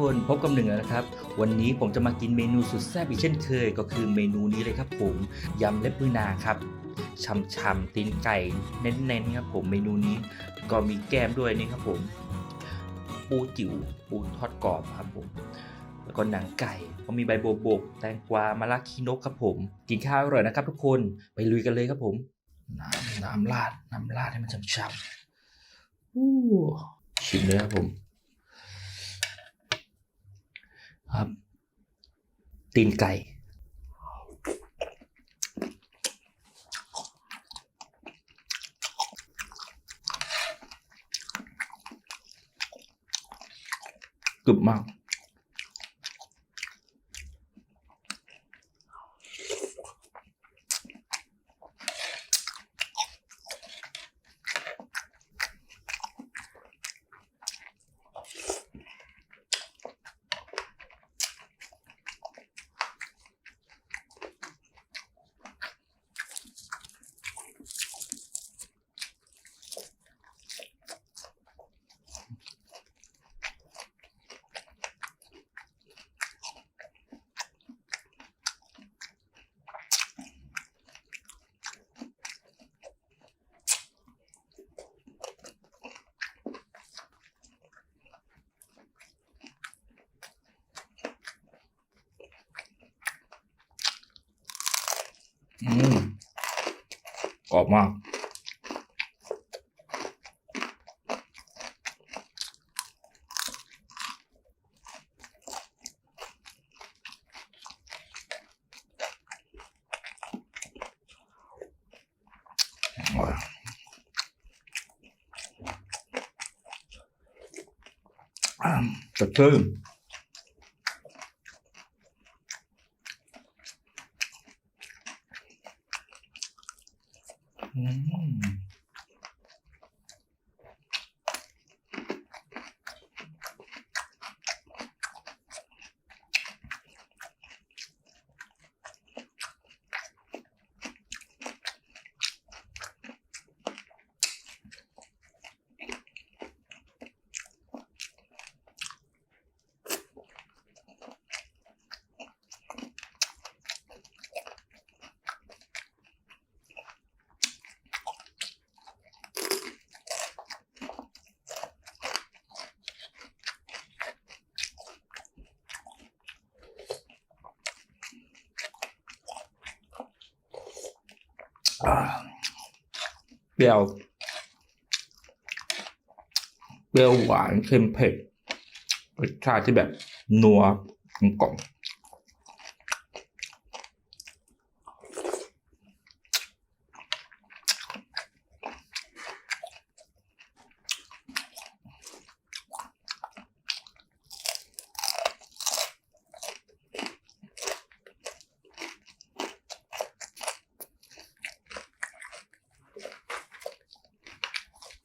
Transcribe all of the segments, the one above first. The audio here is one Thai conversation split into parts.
ครับทุกคนพบกับหนึ่งแล้วนะครับ วันนี้ผมจะมากินเมนูสุดแซ่บอีกเช่นเคย ก็คือเมนูนี้เลยครับผมยำเล็บมือนางครับช่ำๆตีนไก่เน้นๆครับผมเมนูนี้ก็มีแก้มด้วยนี่ครับผม ปูจิ๋วปูทอดกรอบครับผมแล้วก็หนังไก่ก็มีใบโบบกแตงกวามะระคีนกครับผม กินข้าวอร่อยนะครับทุกคนไปลุยกันเลยครับผม น้ำน้ำราดน้ำราดให้มันช่ำๆชิมเลยครับผม ครับ ตีนไก่กรึบมาก อืมกร อบมากอ่าสดชื่น เปรี้ยวเปรี้ยวหวานเค็มเผ็ดรสชาติที่แบบนัวกลมกล่อม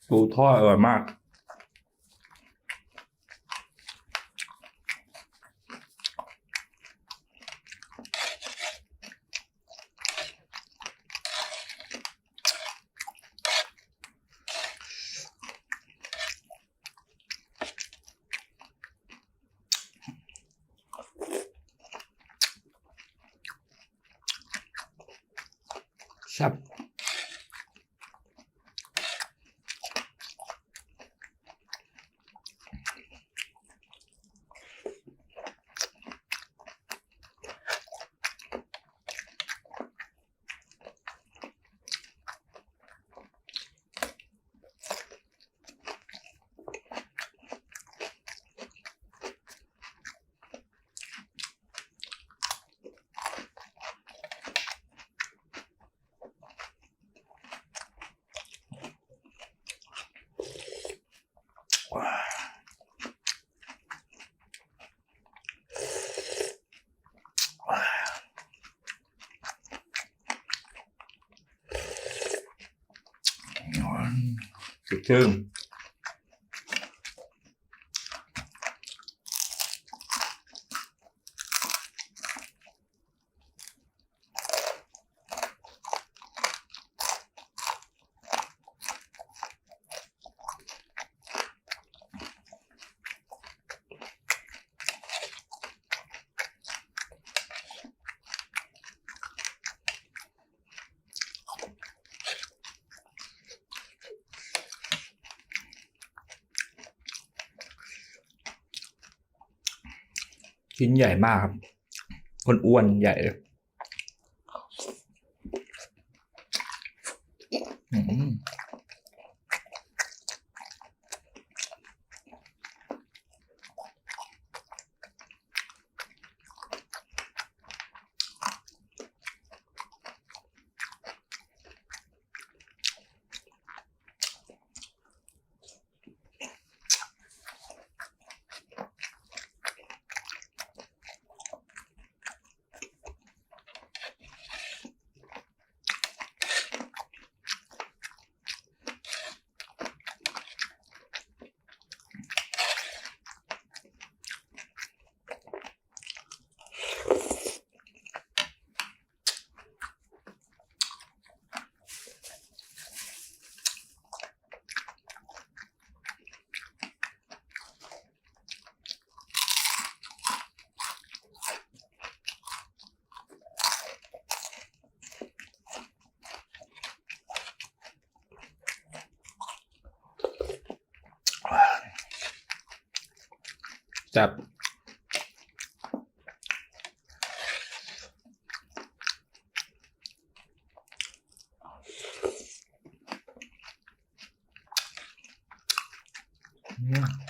ปูทอดอร่อยมาก แซ่บ สด ชิ้นใหญ่มากครับคนอ้วนใหญ่เลยอืม จับ อืม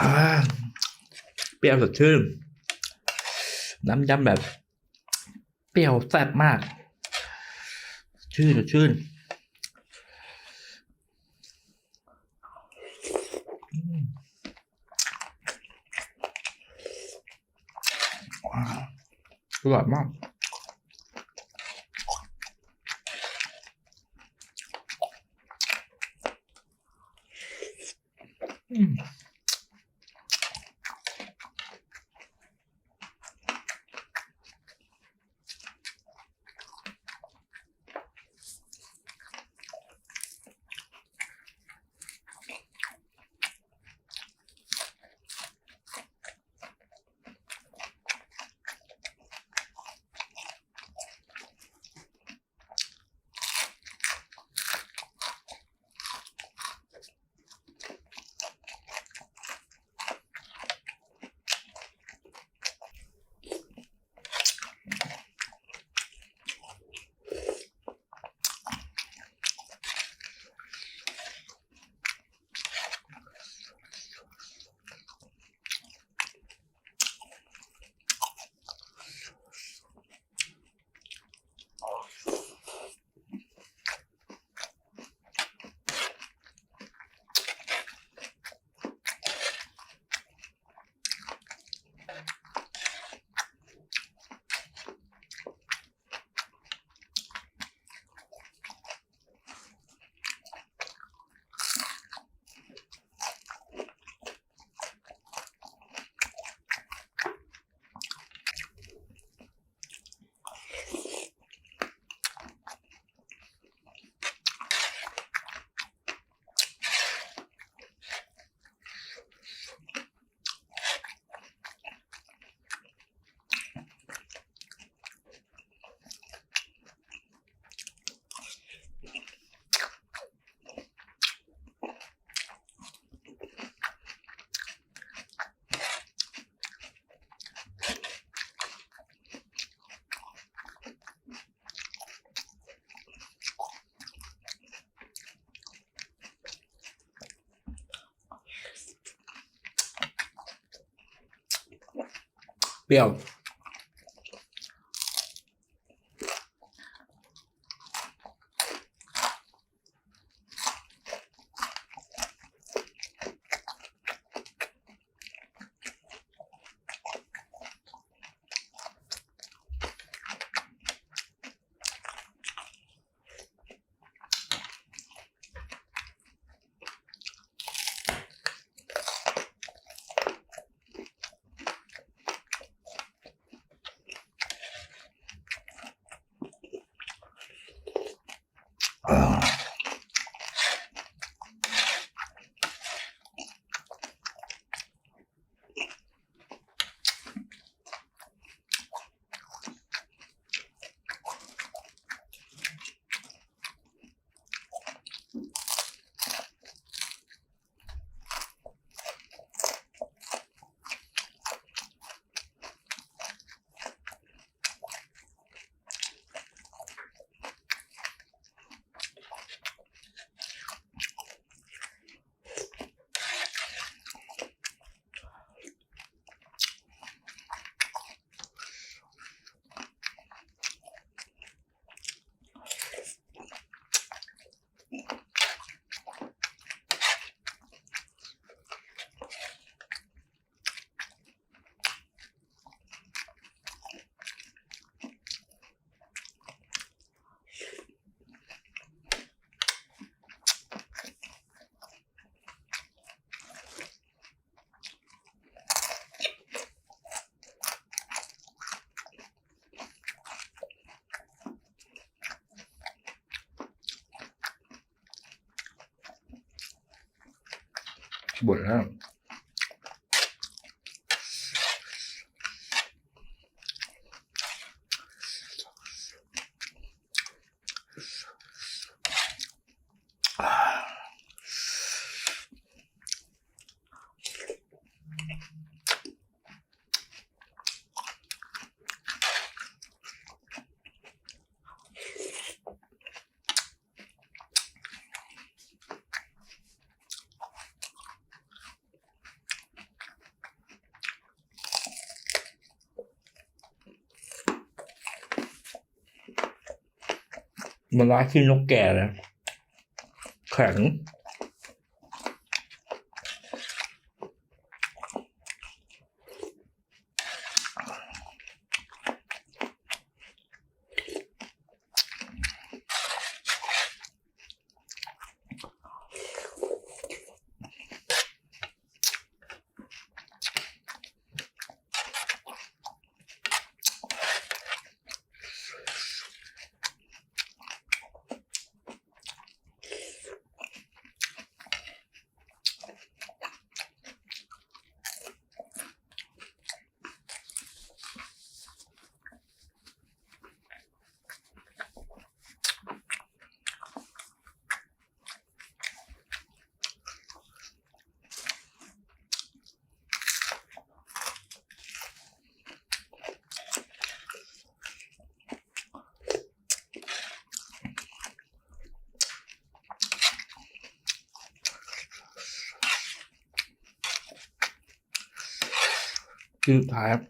อ่าเปรี้ ยวสดชื่น น้ำยำแบบ เปรี้ยวแซ่บมาก ชื่นสดชื่นอืมว้าวอร่อยมาก เป รี้ มันร้ายขึ้นนกแก่เลยแข็ง คือสุดท้ายครับ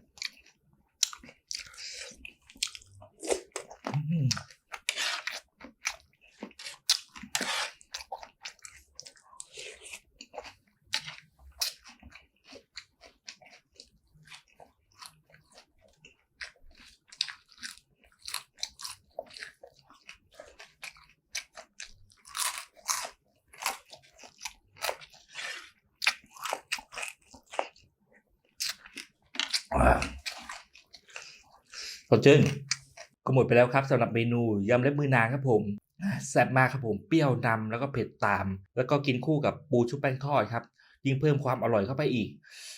อ่าสดชื่นก็หมดไปแล้วครับสำหรับเมนูยำเล็บมือนางครับผมแซ่บมากครับผมเปรี้ยวนำแล้วก็เผ็ดตาม แล้วก็กินคู่กับปูชุบแป้งทอดครับยิ่งเพิ่มความอร่อยเข้าไปอีก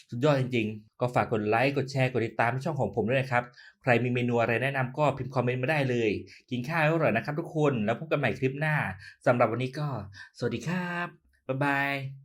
สุดยอดจริง ๆ ก็ฝากกดไลค์กดแชร์กดติดตามช่องของผมด้วยนะครับ ใครมีเมนูอะไรแนะนำก็พิมพ์คอมเมนต์มาได้เลย กินข้าวอร่อยนะครับทุกคนแล้วพบกันใหม่คลิปหน้าสำหรับวันนี้ก็ สวัสดีครับบ๊ายบาย